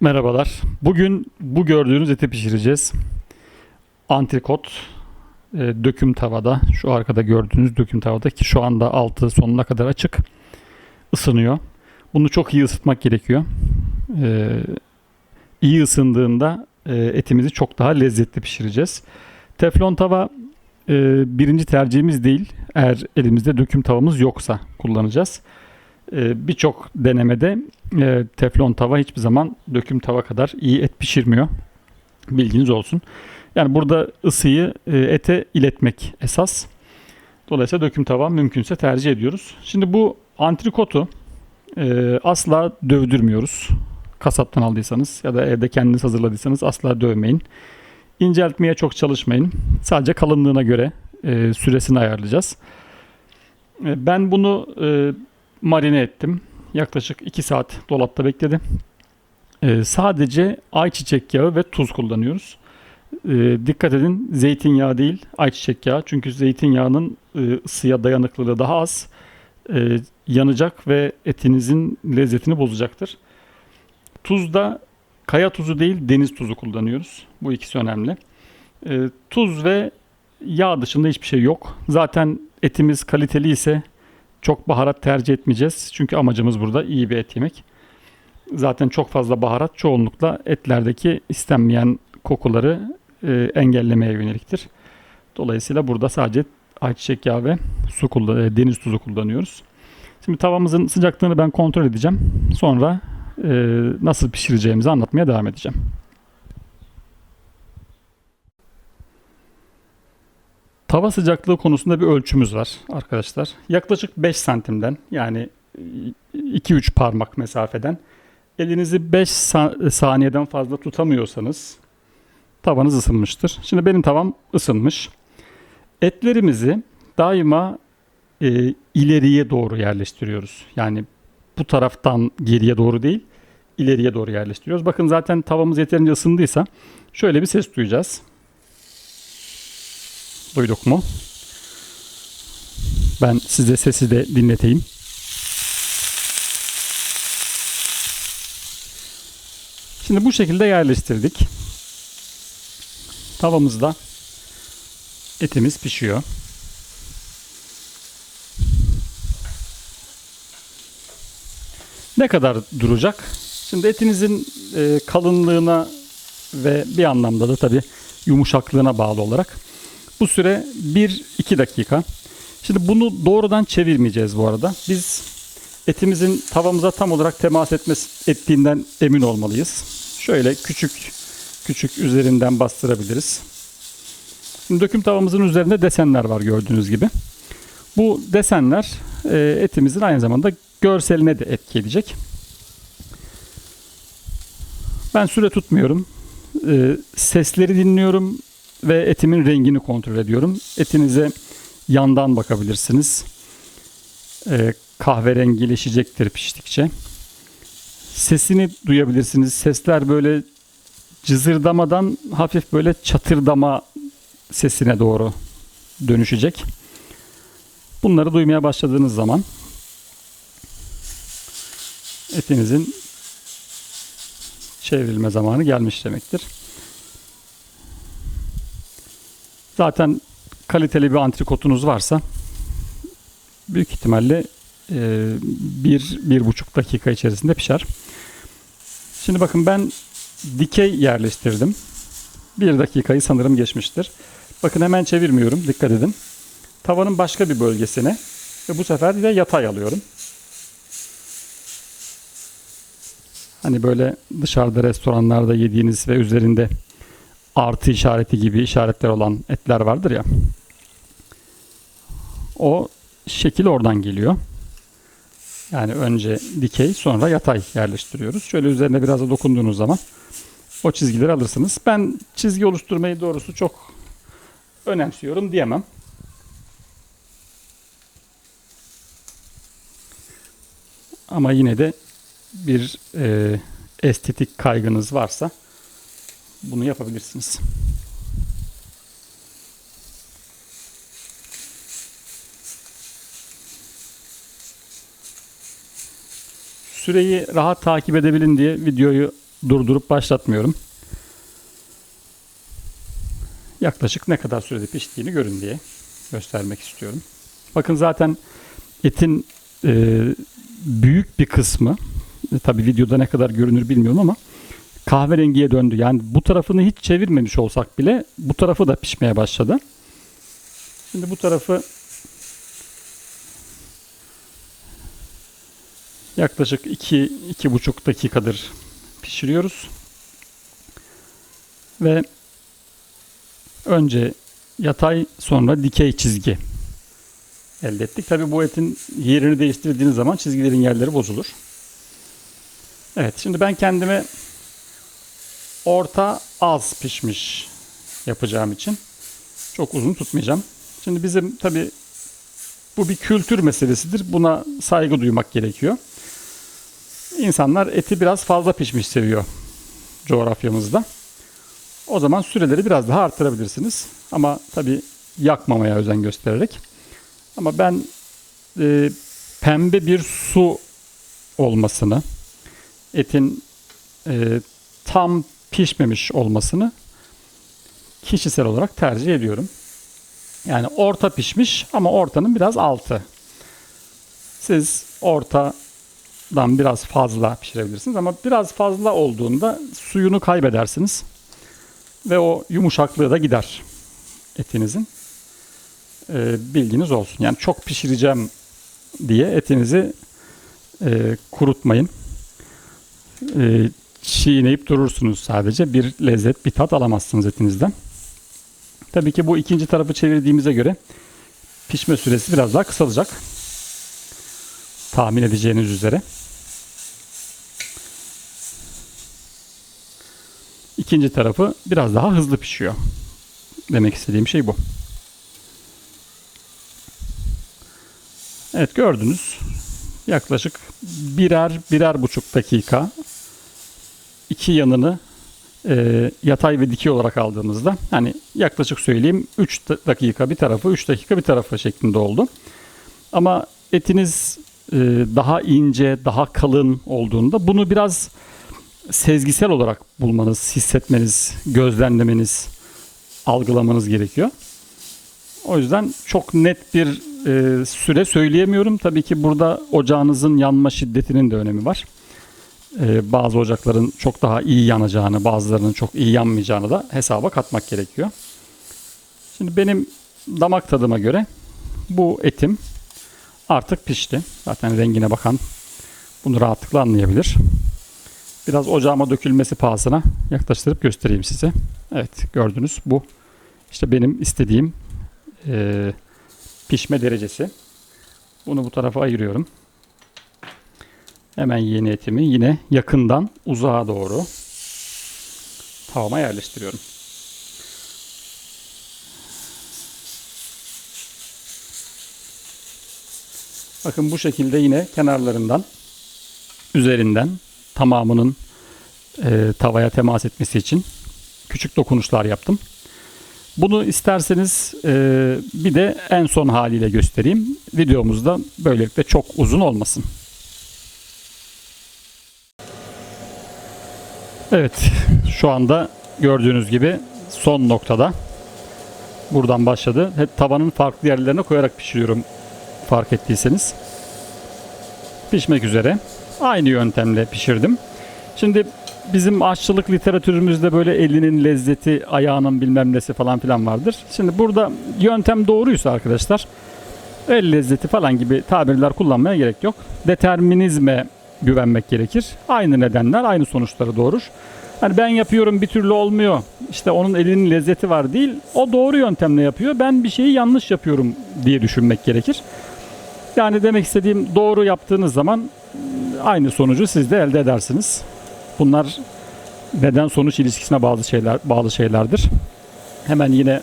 Merhabalar. Bugün bu gördüğünüz eti pişireceğiz. Antrikot e, döküm tavada. Şu arkada gördüğünüz döküm tavada ki şu anda altı sonuna kadar açık ısınıyor. Bunu çok iyi ısıtmak gerekiyor. E, iyi ısındığında e, etimizi çok daha lezzetli pişireceğiz. Teflon tava e, birinci tercihimiz değil. Eğer elimizde döküm tavamız yoksa kullanacağız. E, Birçok denemede e, teflon tava hiçbir zaman döküm tava kadar iyi et pişirmiyor. Bilginiz olsun. Yani burada ısıyı e, ete iletmek esas. Dolayısıyla döküm tava mümkünse tercih ediyoruz. Şimdi bu antrikotu e, asla dövdürmüyoruz. Kasaptan aldıysanız ya da evde kendiniz hazırladıysanız asla dövmeyin. İnceltmeye çok çalışmayın. Sadece kalınlığına göre süresini ayarlayacağız. Ben bunu marine ettim. Yaklaşık 2 saat dolapta bekledi. Ee, sadece ayçiçek yağı ve tuz kullanıyoruz. Ee, dikkat edin zeytinyağı değil ayçiçek yağı. Çünkü zeytinyağının e, ısıya dayanıklılığı daha az. Ee, yanacak ve etinizin lezzetini bozacaktır. Tuz da kaya tuzu değil deniz tuzu kullanıyoruz. Bu ikisi önemli. Ee, tuz ve yağ dışında hiçbir şey yok. Zaten etimiz kaliteli ise çok baharat tercih etmeyeceğiz. Çünkü amacımız burada iyi bir et yemek. Zaten çok fazla baharat çoğunlukla etlerdeki istenmeyen kokuları e, engellemeye yöneliktir. Dolayısıyla burada sadece ayçiçek yağı ve su kullan- e, deniz tuzu kullanıyoruz. Şimdi tavamızın sıcaklığını ben kontrol edeceğim. Sonra e, nasıl pişireceğimizi anlatmaya devam edeceğim. Tava sıcaklığı konusunda bir ölçümüz var arkadaşlar. Yaklaşık 5 santimden yani 2-3 parmak mesafeden elinizi 5 sa- saniyeden fazla tutamıyorsanız tavanız ısınmıştır. Şimdi benim tavam ısınmış. Etlerimizi daima e, ileriye doğru yerleştiriyoruz. Yani bu taraftan geriye doğru değil, ileriye doğru yerleştiriyoruz. Bakın zaten tavamız yeterince ısındıysa şöyle bir ses duyacağız. Duyduk mu? Ben size sesi de dinleteyim. Şimdi bu şekilde yerleştirdik. Tavamızda etimiz pişiyor. Ne kadar duracak? Şimdi etinizin e, kalınlığına ve bir anlamda da tabii yumuşaklığına bağlı olarak bu süre 1-2 dakika. Şimdi bunu doğrudan çevirmeyeceğiz bu arada. Biz etimizin tavamıza tam olarak temas etmesi, ettiğinden emin olmalıyız. Şöyle küçük küçük üzerinden bastırabiliriz. Şimdi döküm tavamızın üzerinde desenler var gördüğünüz gibi. Bu desenler e, etimizin aynı zamanda görseline de etki edecek. Ben süre tutmuyorum. E, sesleri dinliyorum ve etimin rengini kontrol ediyorum. Etinize yandan bakabilirsiniz. E, kahverengileşecektir piştikçe. Sesini duyabilirsiniz. Sesler böyle cızırdamadan hafif böyle çatırdama sesine doğru dönüşecek. Bunları duymaya başladığınız zaman etinizin çevrilme zamanı gelmiş demektir. Zaten kaliteli bir antrikotunuz varsa büyük ihtimalle e, bir, bir buçuk dakika içerisinde pişer. Şimdi bakın ben dikey yerleştirdim. Bir dakikayı sanırım geçmiştir. Bakın hemen çevirmiyorum. Dikkat edin. Tavanın başka bir bölgesine ve bu sefer de yatay alıyorum. Hani böyle dışarıda restoranlarda yediğiniz ve üzerinde artı işareti gibi işaretler olan etler vardır ya. O şekil oradan geliyor. Yani önce dikey sonra yatay yerleştiriyoruz. Şöyle üzerine biraz da dokunduğunuz zaman o çizgileri alırsınız. Ben çizgi oluşturmayı doğrusu çok önemsiyorum diyemem. Ama yine de bir e, estetik kaygınız varsa bunu yapabilirsiniz. Süreyi rahat takip edebilin diye videoyu durdurup başlatmıyorum. Yaklaşık ne kadar sürede piştiğini görün diye göstermek istiyorum. Bakın zaten etin e, büyük bir kısmı e, tabi videoda ne kadar görünür bilmiyorum ama kahverengiye döndü. Yani bu tarafını hiç çevirmemiş olsak bile bu tarafı da pişmeye başladı. Şimdi bu tarafı yaklaşık 2 iki, buçuk dakikadır pişiriyoruz. Ve önce yatay sonra dikey çizgi elde ettik. Tabi bu etin yerini değiştirdiğiniz zaman çizgilerin yerleri bozulur. Evet şimdi ben kendime orta az pişmiş yapacağım için çok uzun tutmayacağım. Şimdi bizim tabi bu bir kültür meselesidir. Buna saygı duymak gerekiyor. İnsanlar eti biraz fazla pişmiş seviyor coğrafyamızda. O zaman süreleri biraz daha arttırabilirsiniz. Ama tabi yakmamaya özen göstererek. Ama ben e, pembe bir su olmasını, etin e, tam pişmemiş olmasını kişisel olarak tercih ediyorum. Yani orta pişmiş ama ortanın biraz altı. Siz ortadan biraz fazla pişirebilirsiniz ama biraz fazla olduğunda suyunu kaybedersiniz. Ve o yumuşaklığı da gider etinizin. Ee, bilginiz olsun. Yani çok pişireceğim diye etinizi e, kurutmayın. E, çiğneyip durursunuz sadece. Bir lezzet, bir tat alamazsınız etinizden. Tabii ki bu ikinci tarafı çevirdiğimize göre pişme süresi biraz daha kısalacak. Tahmin edeceğiniz üzere. İkinci tarafı biraz daha hızlı pişiyor. Demek istediğim şey bu. Evet gördünüz. Yaklaşık birer birer buçuk dakika iki yanını e, yatay ve dikey olarak aldığımızda hani yaklaşık söyleyeyim 3 dakika bir tarafı 3 dakika bir tarafı şeklinde oldu. Ama etiniz e, daha ince, daha kalın olduğunda bunu biraz sezgisel olarak bulmanız, hissetmeniz, gözlemlemeniz, algılamanız gerekiyor. O yüzden çok net bir e, süre söyleyemiyorum. Tabii ki burada ocağınızın yanma şiddetinin de önemi var. E, bazı ocakların çok daha iyi yanacağını, bazılarının çok iyi yanmayacağını da hesaba katmak gerekiyor. Şimdi benim damak tadıma göre bu etim artık pişti. Zaten rengine bakan bunu rahatlıkla anlayabilir. Biraz ocağıma dökülmesi pahasına yaklaştırıp göstereyim size. Evet gördünüz bu işte benim istediğim e, pişme derecesi. Bunu bu tarafa ayırıyorum. Hemen yeni etimi yine yakından uzağa doğru tavama yerleştiriyorum. Bakın bu şekilde yine kenarlarından üzerinden tamamının e, tavaya temas etmesi için küçük dokunuşlar yaptım. Bunu isterseniz e, bir de en son haliyle göstereyim. Videomuzda böylelikle çok uzun olmasın. Evet şu anda gördüğünüz gibi son noktada buradan başladı. Hep tavanın farklı yerlerine koyarak pişiriyorum fark ettiyseniz. Pişmek üzere. Aynı yöntemle pişirdim. Şimdi bizim aşçılık literatürümüzde böyle elinin lezzeti, ayağının bilmem nesi falan filan vardır. Şimdi burada yöntem doğruysa arkadaşlar el lezzeti falan gibi tabirler kullanmaya gerek yok. Determinizme güvenmek gerekir. Aynı nedenler aynı sonuçları doğurur. Hani ben yapıyorum bir türlü olmuyor. İşte onun elinin lezzeti var değil. O doğru yöntemle yapıyor. Ben bir şeyi yanlış yapıyorum diye düşünmek gerekir. Yani demek istediğim doğru yaptığınız zaman aynı sonucu siz de elde edersiniz. Bunlar neden sonuç ilişkisine bağlı şeyler bağlı şeylerdir. Hemen yine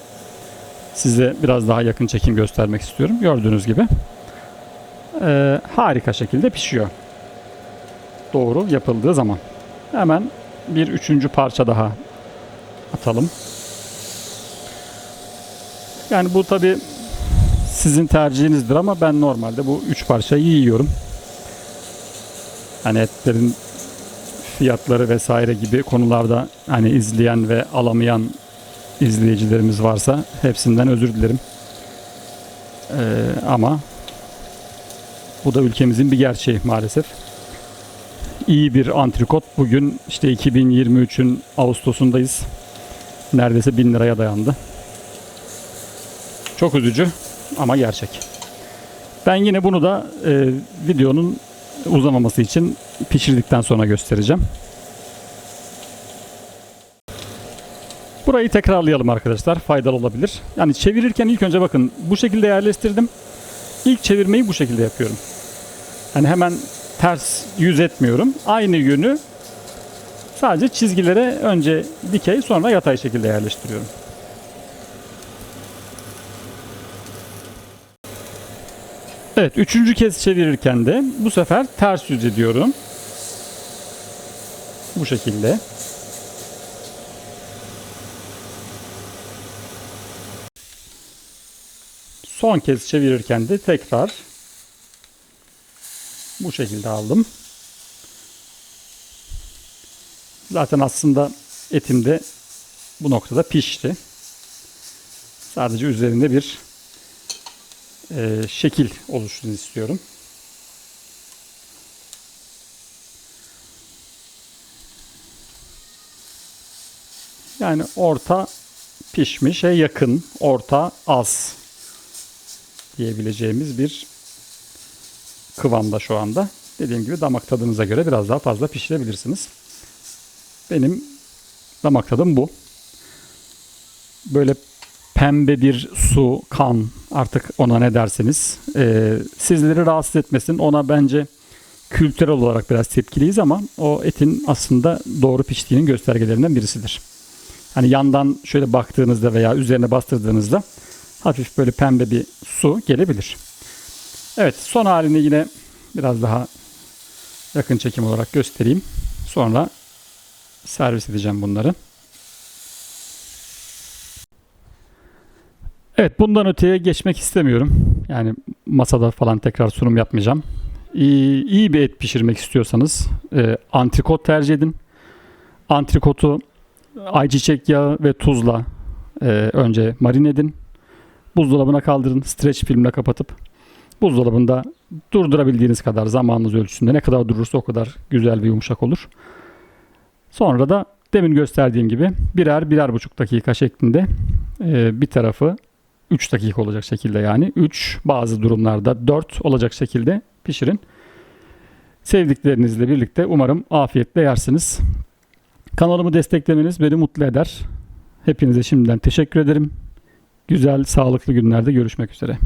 size biraz daha yakın çekim göstermek istiyorum. Gördüğünüz gibi e, harika şekilde pişiyor. Doğru yapıldığı zaman. Hemen bir üçüncü parça daha atalım. Yani bu tabi sizin tercihinizdir ama ben normalde bu üç parçayı yiyorum. Hani etlerin fiyatları vesaire gibi konularda hani izleyen ve alamayan izleyicilerimiz varsa hepsinden özür dilerim. Ee, ama bu da ülkemizin bir gerçeği maalesef. İyi bir antrikot bugün işte 2023'ün Ağustos'undayız. Neredeyse 1000 liraya dayandı. Çok üzücü ama gerçek. Ben yine bunu da e, videonun uzamaması için pişirdikten sonra göstereceğim. Burayı tekrarlayalım arkadaşlar. Faydalı olabilir. Yani çevirirken ilk önce bakın bu şekilde yerleştirdim. İlk çevirmeyi bu şekilde yapıyorum. Hani hemen ters yüz etmiyorum. Aynı yönü sadece çizgilere önce dikey sonra yatay şekilde yerleştiriyorum. Evet, üçüncü kez çevirirken de bu sefer ters yüz ediyorum. Bu şekilde. Son kez çevirirken de tekrar bu şekilde aldım. Zaten aslında etim de bu noktada pişti. Sadece üzerinde bir e, şekil oluşsun istiyorum. Yani orta pişmişe yakın, orta az diyebileceğimiz bir kıvamda şu anda. Dediğim gibi damak tadınıza göre biraz daha fazla pişirebilirsiniz. Benim damak tadım bu. Böyle pembe bir su, kan artık ona ne derseniz e, sizleri rahatsız etmesin. Ona bence kültürel olarak biraz tepkiliyiz ama o etin aslında doğru piştiğinin göstergelerinden birisidir. Hani yandan şöyle baktığınızda veya üzerine bastırdığınızda hafif böyle pembe bir su gelebilir. Evet son halini yine biraz daha yakın çekim olarak göstereyim. Sonra servis edeceğim bunları. Evet bundan öteye geçmek istemiyorum. Yani masada falan tekrar sunum yapmayacağım. İyi, iyi bir et pişirmek istiyorsanız e, antrikot tercih edin. Antrikotu ayçiçek yağı ve tuzla e, önce marine edin. Buzdolabına kaldırın. Streç filmle kapatıp buzdolabında durdurabildiğiniz kadar zamanınız ölçüsünde ne kadar durursa o kadar güzel ve yumuşak olur. Sonra da demin gösterdiğim gibi birer birer buçuk dakika şeklinde e, bir tarafı 3 dakika olacak şekilde yani 3 bazı durumlarda 4 olacak şekilde pişirin. Sevdiklerinizle birlikte umarım afiyetle yersiniz. Kanalımı desteklemeniz beni mutlu eder. Hepinize şimdiden teşekkür ederim. Güzel, sağlıklı günlerde görüşmek üzere.